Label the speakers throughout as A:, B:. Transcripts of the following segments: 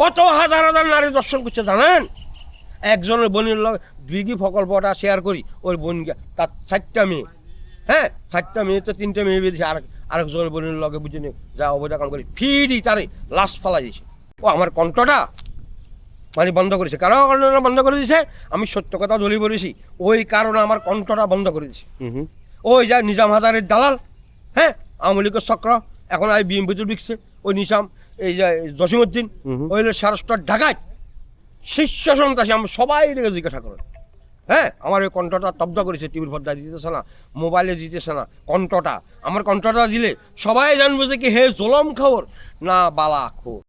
A: কত হাজার হাজার নারী দর্শন করছে জানেন? একজনের বোনের লগে দুইগি প্রকল্পটা শেয়ার করি ওই বোন তার চারটা মেয়ে। হ্যাঁ চারটা মেয়ে তো তিনটা মেয়ে বেরিয়েছে আর আরেকজনের বোনের লগে বুঝে নি যা অবৈধ কাম করি। ফিরি তারে লাশ ফালা দিয়েছে। ও আমার কণ্ঠটা মানে বন্ধ করেছে। কারণ কণ্ঠটা বন্ধ করে দিয়েছে? আমি সত্য কথা জ্বলি পড়েছি ওই কারণে আমার কণ্ঠটা বন্ধ করে দিয়েছে। ওই যা নিজাম হাজারের দালাল হ্যাঁ আওয়ামী লীগের চক্র এখন আই বিএমপিতে বিকছে ওই নিজাম এই যে জসিমুদ্দিন। ওই হলো সারস্টার ঢাকায়। শীর্ষ সন্ত্রাসী আমরা সবাই রেখে জিজ্ঞাসা করেন হ্যাঁ আমার ওই কণ্ঠটা তব্দ করেছে টিভির পর্দায় দিতেছে না মোবাইলে দিতেছে না কণ্ঠটা। আমার কণ্ঠটা দিলে সবাই জানবে যে কি হে জলম খবর। না বালা খোর।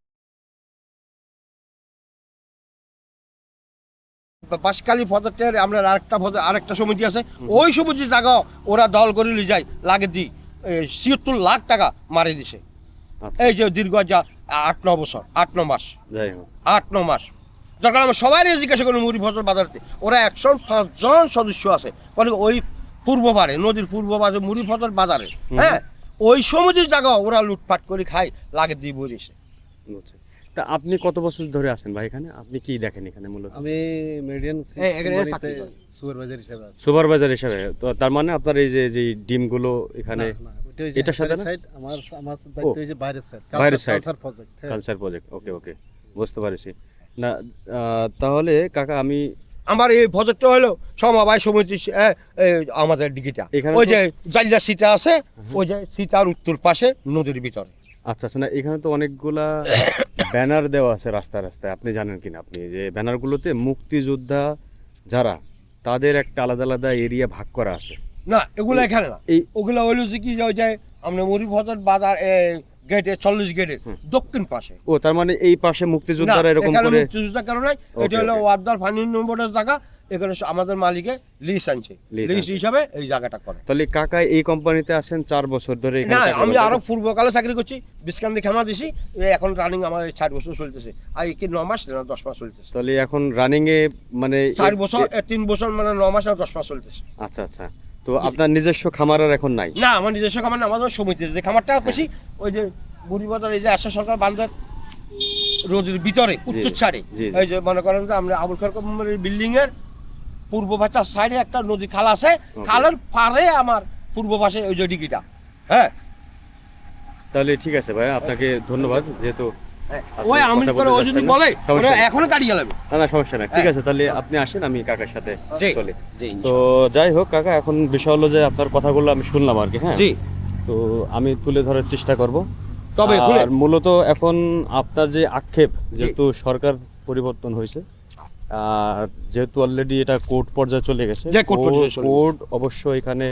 A: বাসকালী ফতের আমরা আরেকটা আরেকটা সমিতি আছে। ওই সমিতি জায়গা ওরা দল করে নিয়ে যায় লাগে দি ছিয়াত্তর লাখ টাকা মারি দিছে।
B: আচ্ছা।
A: এই যে দীর্ঘ যা আট ন বছর আট ন মাস।
B: যাই হোক।
A: আট ন মাস। যার কারণে আমরা সবাই জিজ্ঞাসা করি মুড়ি ফসল বাজারতে। ওরা একশো পাঁচজন সদস্য আছে। মানে ওই পূর্ব পারে নদীর পূর্ব পারে মুড়ি ফসল বাজারে হ্যাঁ? ওই সমিতির জায়গা ওরা লুটপাট করে খায় লাগে দিয়ে বলিছে
B: তা আপনি কত বছর ধরে আছেন ভাই এখানে? আপনি কি দেখেন এখানে মূলত?
C: আমি মেডিয়ান
A: করে।
C: সুপারভাইজার হিসেবে
B: সুপারভাইজার হিসাবে। তো তার মানে আপনার এই যে যে ডিমগুলো এখানে
C: না? সাইড, আমার আমার দায়িত্ব হচ্ছে বাইরের সাইড
B: বাইরের side।
C: Culture project
B: culture project okay okay বুঝতে পারছি। না তাহলে কাকা আমি
A: আমার এই প্রজেক্টটা হলো সমবায় সমিতি আমাদের ডিগিটা ওই যে জালিয়া সিটা আছে ওই যে সিটার উত্তর পাশে নদীর ভিতরে।
B: আচ্ছা আচ্ছা না এখানে তো অনেকগুলা ব্যানার দেওয়া আছে রাস্তায় রাস্তায় আপনি জানেন কিনা আপনি? যে ব্যানারগুলোতে মুক্তিযোদ্ধা যারা তাদের একটা আলাদা আলাদা এরিয়া ভাগ করা আছে।
A: না এগুলো এখানে না।
B: এই
A: ওগুলো হইল যে কি যে ওই যে আমরা মুড়ি ফসল বাজার গেটে চল্লিশ গেটের দক্ষিণ পাশে।
B: ও তার মানে এই পাশে মুক্তিযোদ্ধারা এরকম করে
A: মুক্তিযুদ্ধ কারণে এটা হলো. ওয়ার্দার ফানি নম্বরের জায়গা এখানে আমাদের মালিকে লিস আনছে। লিস হিসাবে এই জায়গাটা করে।
B: তাহলে কাকা এই কোম্পানিতে আছেন চার বছর ধরে
A: না আমি
B: আরও?
A: পূর্বকালে চাকরি করছি বিস্কান্দি খেমা দিছি এখন রানিং আমার ষাট বছর চলতেছে। আর কি ন মাস না দশ মাস চলতেছে।
B: তাহলে এখন রানিং এ মানে
A: চার বছর তিন বছর মানে ন মাস আর দশ মাস চলতেছে।
B: আচ্ছা আচ্ছা। তো আপনার নিজস্ব খামার আর এখন নাই?
A: না আমার নিজস্ব খামার না আমাদের সমিতি যে খামারটা করছি ওই যে বুড়ি বাজার এই যে আশা সরকার বান্ধব রোজের ভিতরে উত্তর ছাড়ে। এই যে মনে করেন যে আমরা আবুল খার বিল্ডিং এর পূর্ব পাশার সাইডে একটা নদী খাল আছে। খালের পারে আমার পূর্ব পাশে ওই যে ডিগিটা। হ্যাঁ।
B: তাহলে ঠিক আছে ভাই আপনাকে ধন্যবাদ যেহেতু
A: ওই আমি করে ও যদি বলে ওরা এখনও কাটিয়ে যাবে
B: না না সমস্যা নাই। ঠিক
A: হ্যাঁ।
B: আছে তাহলে আপনি আসেন আমি কাকার সাথে চলি। তো যাই হোক কাকা এখন বিষয় হলো যে আপনার কথাগুলো আমি শুনলাম আর কি হ্যাঁ? তো আমি তুলে ধরার চেষ্টা করব।
A: তবে
B: আর মূলত এখন আপনার যে আক্ষেপ যেহেতু সরকার পরিবর্তন হয়েছে আর যেহেতু অলরেডি এটা কোর্ট পর্যায়ে চলে গেছে
A: যে পর্যায়ে চলে গেছে।
B: কোর্ট অবশ্য এখানে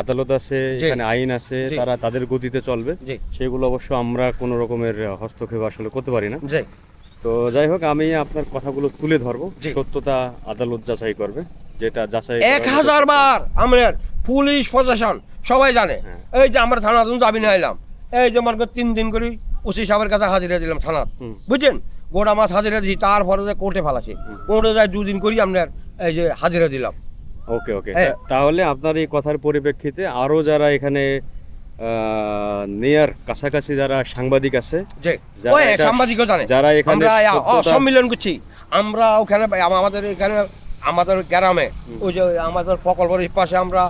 B: আদালত আছে এখানে আইন আছে তারা তাদের গতিতে চলবে। সেগুলো অবশ্য আমরা কোনো রকমের হস্তক্ষেপ আসলে করতে পারি না। তো যাই হোক আমি আপনার কথাগুলো তুলে ধরবো। সত্যতা আদালত যাচাই করবে যেটা যাচাই
A: এক হাজার বার আমাদের পুলিশ প্রশাসন সবাই জানে।
B: হ্যাঁ।
A: এই যে আমরা থানা তুমি যাবি না এলাম। এই যে কর তিন দিন করে ওসি সাহেবের কাছে হাজিরা দিলাম
B: হুম।
A: বুঝছেন? গোটা মাছ হাজিরা দিই তারপরে কোর্টে ফেলাছে। কোর্টে যায় দুদিন করি আপনার এই যে হাজিরা দিলাম।
B: ওকে ওকে
A: হ্যাঁ।
B: তাহলে আপনার এই কথার পরিপ্রেক্ষিতে আরও যারা এখানে নেয়ার কাছাকাছি যারা সাংবাদিক আছে যারা
A: সাংবাদিকও জানে।
B: যারা এখানে
A: সম্মিলন করছি। আমরা ওখানে আমাদের এখানে আমাদের গ্রামে ওই যে আমাদের প্রকল্পের পাশে আমরা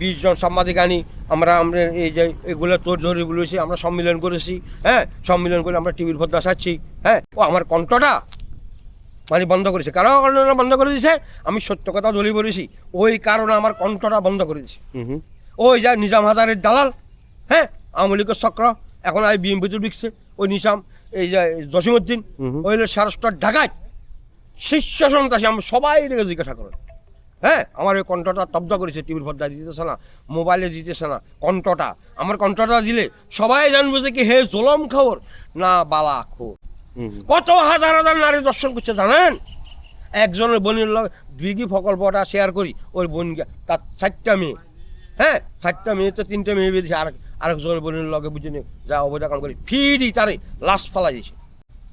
A: বিশ জন সাংবাদিক আনি। আমরা আমরা এই যে এগুলো চোর ধরে বলেছি আমরা সম্মিলন করেছি। হ্যাঁ সম্মিলন করে আমরা টিভির ভদ্র আসাচ্ছি হ্যাঁ ও আমার কণ্ঠটা মানে বন্ধ করেছে। কারণ কণ্ঠটা বন্ধ করে দিয়েছে আমি সত্য কথা জ্বলি পড়েছি ওই কারণে আমার কণ্ঠটা বন্ধ করে
B: হুম
A: ওই যা নিজাম হাজারের দালাল হ্যাঁ? আওয়ামী লীগের চক্র। এখন আই বিএমপিতে বিকছে ওই নিজাম এই যে জসিমুদ্দিন। ওই সারস্টার ঢাকায়। শীর্ষ সন্ত্রাসী আমি সবাই রেখে জিজ্ঞাসা করেন হ্যাঁ? আমার ওই কণ্ঠটা তব্দ করেছে টিভির পর্দায় দিতেছে না মোবাইলে দিতেছে না কণ্ঠটা। আমার কণ্ঠটা দিলে সবাই জানবে যে কি হে জলম খাওর না বালা খোর। কত হাজার হাজার নারী দর্শন করছে জানেন? একজনের বোনের লগে দুইগি প্রকল্পটা শেয়ার করি ওই বোন তার চারটা মেয়ে। হ্যাঁ চারটা মেয়ে তো তিনটা মেয়ে বেরিয়েছে আর আরেকজনের বোনের লগে বুঝে নি যা অবৈধ কাম করি ফিরি তারে লাশ ফালা দিয়েছে।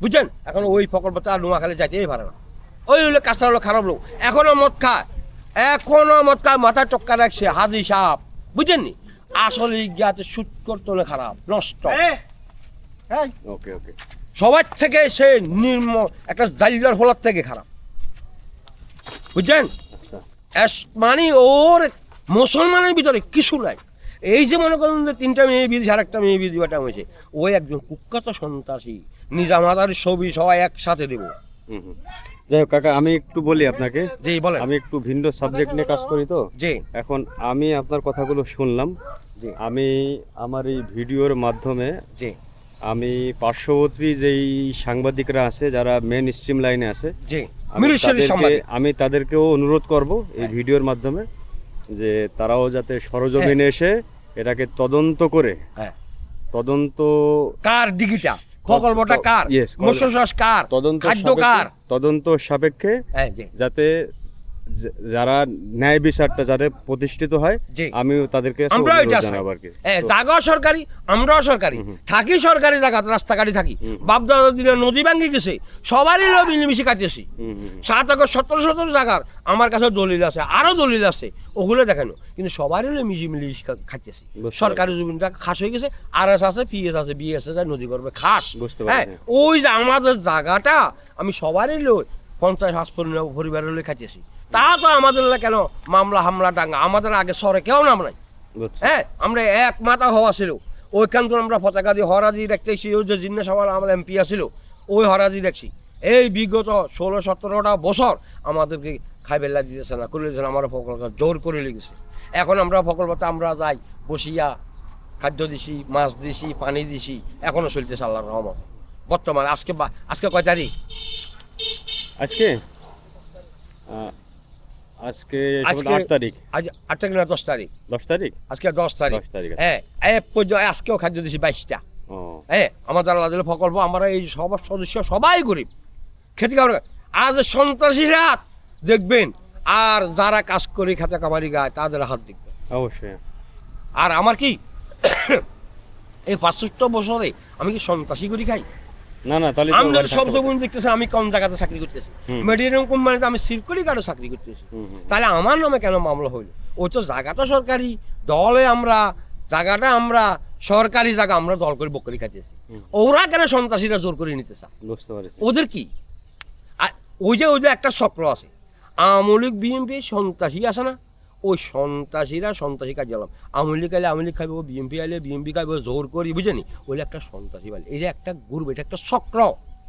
A: বুঝছেন? এখন ওই প্রকল্পটা আর নোয়াখালী যাইতেই পারে না। ওই হলো কাঁচা হলো খারাপ লোক। এখনও মদ খায়। এখনও মদ খায় মাথা টক্কা রাখছে হাদি সাপ বুঝছেননি আসলে গিয়াতে শুট করতে হলে খারাপ নষ্ট। হ্যাঁ
B: ওকে ওকে।
A: সবার থেকে সে নির্ম একটা জালিলার ফলার থেকে খারাপ। বুঝছেন?
B: আচ্ছা।
A: মানে ওর মুসলমানের ভিতরে কিছু নাই। এই যে মনে করুন যে তিনটা মেয়ে বিধি আর একটা মেয়ে বিধি বাটা হয়েছে। ওই একজন কুখ্যাত সন্ত্রাসী। নিজামাদার ছবি সবাই একসাথে দেবো।
B: হুম হুম। যাই হোক কাকা আমি একটু বলি আপনাকে।
A: জি বলেন।
B: আমি একটু ভিন্ন সাবজেক্ট নিয়ে কাজ করি তো?
A: জি।
B: এখন আমি আপনার কথাগুলো শুনলাম।
A: জি।
B: আমি আমার এই ভিডিওর মাধ্যমে
A: জি।
B: আমি পার্শ্ববর্তী যেই সাংবাদিকরা আছে যারা মেন স্ট্রিম লাইনে আছে আমি তাদেরকেও অনুরোধ করব এই ভিডিওর মাধ্যমে যে তারাও যাতে সরজমিনে এসে এটাকে তদন্ত করে।
A: হ্যাঁ।
B: তদন্ত
A: কার ডিগিটা? প্রকল্পটা কার? কার
B: তদন্ত সাপেক্ষে- তদন্ত সাপেক্ষে
A: হ্যাঁ
B: যাতে যারা ন্যায় বিচারটা যাতে প্রতিষ্ঠিত হয়
A: জি।
B: আমিও তাদেরকে
A: আমরাও এটা
B: তো-
A: জাগাও সরকারি আমরাও সরকারি। থাকি সরকারি জায়গা রাস্তাঘাটে থাকি। বাপদাদা দিনে নদী ভাঙ্গি গেছে। সবারই লোক মিলেমিশে কাটিয়েছি। সাত একর সতেরো সতেরো জায়গার আমার কাছে দলিল আছে আরও দলিল আছে ওগুলো দেখানো। কিন্তু সবারই লোক মিশি মিলিয়ে খাটিয়েছি সরকারি জমিনটা খাস হয়ে গেছে আর এস আছে পিএস আছে বিএস আছে নদী করবে খাস।
B: বুঝতে
A: হ্যাঁ ওই যে আমাদের জায়গাটা আমি সবারই লোক পঞ্চায়েত হাসপাতাল পরিবারের লোক খাটিয়েছি তা তো আমাদের কেন মামলা হামলা ডাঙ্গা? আমাদের আগে সরে কেউ নাম নাই। হ্যাঁ আমরা এক মাথা হওয়া ছিল। ওইখান থেকে আমরা পতাকা দিয়ে হরাজি দেখতেছি ওই যে জিন্না সবার আমার এমপি আছিল ওই হরাজি দেখছি। এই বিগত ষোলো সতেরোটা বছর আমাদেরকে খাই খাইবেলা দিতেছে না করে দিয়েছে আমার প্রকল্প জোর করে লেগেছে। এখন আমরা প্রকল্পতে আমরা যাই বসিয়া খাদ্য দিছি মাছ দিছি পানি দিছি এখনও চলতেছে আল্লাহর রহমত। বর্তমানে আজকে বা- আজকে কয় তারিখ?
B: আজকে? আজকে আট তারিখ।
A: আজ আট তারিখ না দশ তারিখ।
B: দশ তারিখ?
A: আজকে দশ তারিখ।
B: দশ তারিখ
A: হ্যাঁ এই পর্যন্ত আজকেও খাদ্য দিছি বাইশটা। হ্যাঁ আমাদের আল্লাহ দিলে প্রকল্প আমরা এই সব সদস্য সবাই গরিব। খেতে কামারি আজ সন্ত্রাসীরা দেখবেন আর যারা কাজ করে খেতে কামারি গায় তাদের হাত দেখবেন।
B: অবশ্যই।
A: আর আমার কি এই পাঁচষট্ট বছরে আমি কি সন্ত্রাসী করি খাই?
B: না না তাহলে
A: আমাদের শব্দ দেখতেছে আমি কোন জায়গাতে চাকরি করতেছি। মেডিয়াম কোম্পানিতে আমি কারও চাকরি করতেছি। তাহলে আমার নামে কেন মামলা হইল? তো সরকারি দলে আমরা জায়গাটা আমরা সরকারি জায়গা আমরা দল করে বকরি খাইতেছি। ওরা কেন সন্ত্রাসীরা জোর করে নিতে চায়
B: বুঝতে পারছি।
A: ওদের কি? আর ওই যে ওই যে একটা চক্র আছে। আমলিক বিএনপি সন্ত্রাসী আছে না? ওই সন্ত্রাসীরা সন্ত্রাসী কাজ জ্বালাম আওয়ামী লীগ আইলে আওয়ামী লীগ খাইব বিএনপি আইলে বিএনপি খাইব জোর করি বুঝেনি? ওইলে একটা সন্ত্রাসী বলে। যে একটা গ্রুপ এটা একটা চক্র।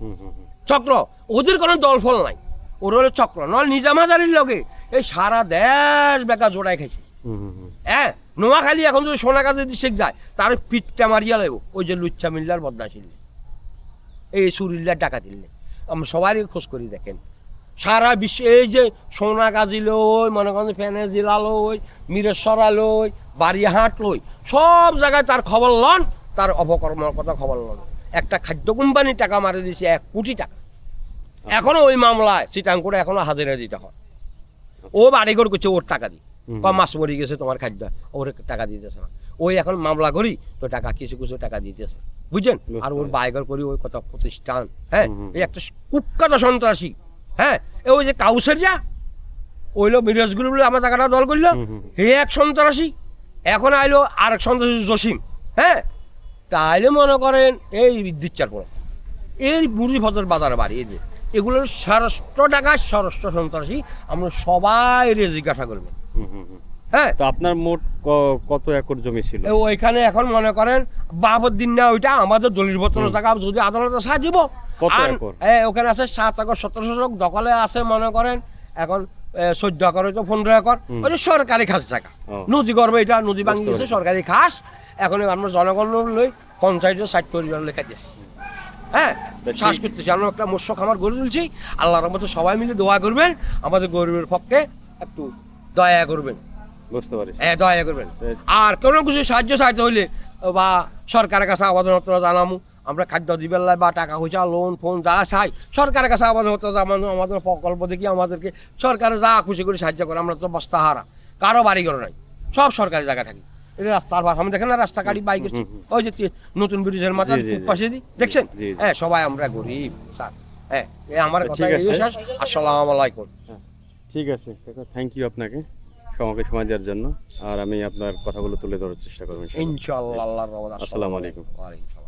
B: হুম হুম হুম।
A: চক্র। ওদের কোনো দল ফল নাই। ওর হলো চক্র। নয় নিজামাজারির লগে এই সারা দেশ বেকা জোড়ায়
B: হুম।
A: হ্যাঁ নোয়াখালী এখন যদি সোনাগাছি দিশে যায় তার পিঠটা মারিয়া লাগবো ওই যে লুচ্চা মিল্লার বদনা ছিললে এই সুরিল্লার ডাকা দিলে আমরা সবারই খোঁজ করি দেখেন। সারা বিশ্ব এই যে সোনাগাজি লই মনে করেন ফেনে জেলা লই মিরেশ্বরা লই বাড়িহাট লই সব জায়গায় তার খবর লন তার অপকর্মের কথা খবর লন। একটা খাদ্য কোম্পানি টাকা মারি দিয়েছে এক কোটি টাকা। এখনও ওই মামলায় সিটাং করে এখনও হাজিরা দিতে হয়। ও বাড়িঘর করছে ওর টাকা দি।
B: হুম।
A: বা মাছ মরি গেছে তোমার খাদ্য ওর টাকা দিতেছে না। ওই এখন মামলা করি তো টাকা কিছু কিছু টাকা দিতেছে। বুঝছেন? আর ওর বাইগর করি ওই কথা প্রতিষ্ঠান হ্যাঁ। এই একটা কুখ্যাত সন্ত্রাসী। হ্যাঁ ওই যে কাউসারিয়া? ওইলো বিরোজ গ্রুপ আমার টাকাটা দল করল। হে এক সন্ত্রাসী এখন আইলো আর এক সন্ত্রাসী জসিম হ্যাঁ তাইলে মনে করেন এই বিদ্যুৎ পড়ো এই বুড়ি ভদ্র বাজারে বাড়ি এই যে এগুলো ষড়ষ্ঠ টাকা ষড়ষ্ঠ সন্ত্রাসী আমরা সবাই রে জিজ্ঞাসা করবেন
B: হুম, হুম, হুম।
A: হ্যাঁ
B: তো আপনার মোট কত একর জমি ছিল?
A: ওইখানে এখন মনে করেন বাবর দিন না ওইটা আমাদের দলিল পত্র টাকা যদি আদালতে সাহায্য ওখানে আছে সাত একর সতেরো শতক দখলে আছে মনে করেন। এখন চোদ্দ একর হয়তো পনেরো একর। ওই যে সরকারি খাস জায়গা। নদী গর্বে এটা নদী ভাঙি গেছে সরকারি খাস। এখন আমরা জনগণ লই পঞ্চায়েতের ষাট পরিবার লেখা দিয়েছি হ্যাঁ? শ্বাস করতেছি আমরা একটা মৎস্য খামার গড়ে তুলছি। আল্লাহর মতো সবাই মিলে দোয়া করবেন। আমাদের গরিবের পক্ষে একটু দয়া করবেন।
B: বুঝতে পারছি।
A: হ্যাঁ দয়া করবেন। আর কোনো কিছু সাহায্য চাইতে হইলে বা সরকারের কাছে আবেদনপত্র জানামু। আমরা খাদ্য দিবেন লাই বা টাকা পয়সা লোন ফোন যা চাই সরকারের কাছে আবেদনপত্র জানানো আমাদের প্রকল্প দেখি আমাদেরকে সরকারে যা খুশি করে সাহায্য করে আমরা তো বস্তা হারা কারও বাড়ি ঘর নাই সব সরকারি জায়গা থাকি এই রাস্তার পাশে আমি দেখেন না রাস্তা গাড়ি বাইক। ওই যে নতুন ব্রিজের মাথার। পাশে দি দেখছেন। হ্যাঁ সবাই আমরা গরিব স্যার হ্যাঁ আমার কথা। শেষ আসসালামু আলাইকুম
B: ঠিক আছে থ্যাংক ইউ আপনাকে আমাকে সময় দেওয়ার জন্য আর আমি আপনার কথাগুলো তুলে ধরার চেষ্টা করব
A: ইনশাআল্লাহ। আল্লাহর রহমত
B: আসসালামু আলাইকুম।
A: ওয়ালাইকুম আসসালাম